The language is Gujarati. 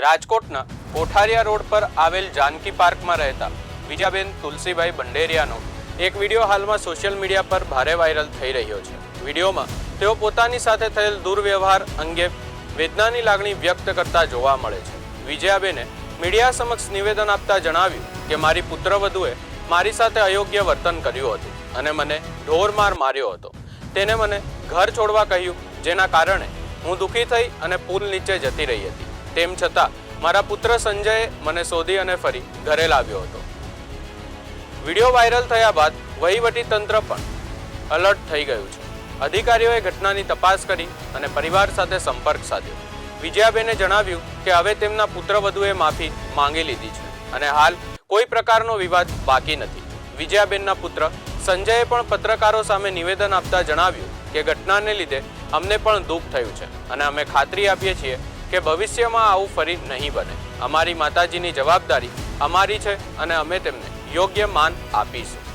રાજકોટના કોઠારિયા રોડ પર આવેલ જાનકી પાર્કમાં રહેતા વિજાબેન તુલસીભાઈ બંડેરિયાનો એક વીડિયો હાલમાં સોશિયલ મીડિયા પર ભારે વાયરલ થઈ રહ્યો છે. વિડીયોમાં તેઓ પોતાની સાથે થયેલ દુર્વ્યવહાર અંગે વેદનાની લાગણી વ્યક્ત કરતા જોવા મળે છે. વિજયાબેને મીડિયા સમક્ષ નિવેદન આપતા જણાવ્યું કે, મારી પુત્રવધુએ મારી સાથે અયોગ્ય વર્તન કર્યું હતું અને મને ઢોરમાર માર્યો હતો. તેને મને ઘર છોડવા કહ્યું, જેના કારણે હું દુઃખી થઈ અને પુલ નીચે જતી રહી હતી. તેમ છતાં, મારા પુત્ર સંજયે મને શોધી અને ફરી ઘરે લાવ્યો હતો. વીડિયો વાયરલ થયા બાદ વહીવટી તંત્ર પણ અલર્ટ થઈ ગયું છે. અધિકારીઓએ ઘટનાની તપાસ કરી અને પરિવાર સાથે સંપર્ક સાધ્યો. વિજયાબેને જણાવ્યું કે હવે તેમના પુત્રવધુએ માફી માંગી લીધી છે અને હાલ કોઈ પ્રકારનો વિવાદ બાકી નથી. વિજયાબેનના પુત્ર સંજયે પણ પત્રકારો સામે નિવેદન આપતા જણાવ્યું કે ઘટનાને લીધે અમને પણ દુઃખ થયું છે અને અમે ખાતરી આપીએ છીએ કે ભવિષ્યમાં આવું ફરી નહીં બને. અમારી માતાજીની જવાબદારી અમારી છે અને અમે તેમને યોગ્ય માન આપીશું.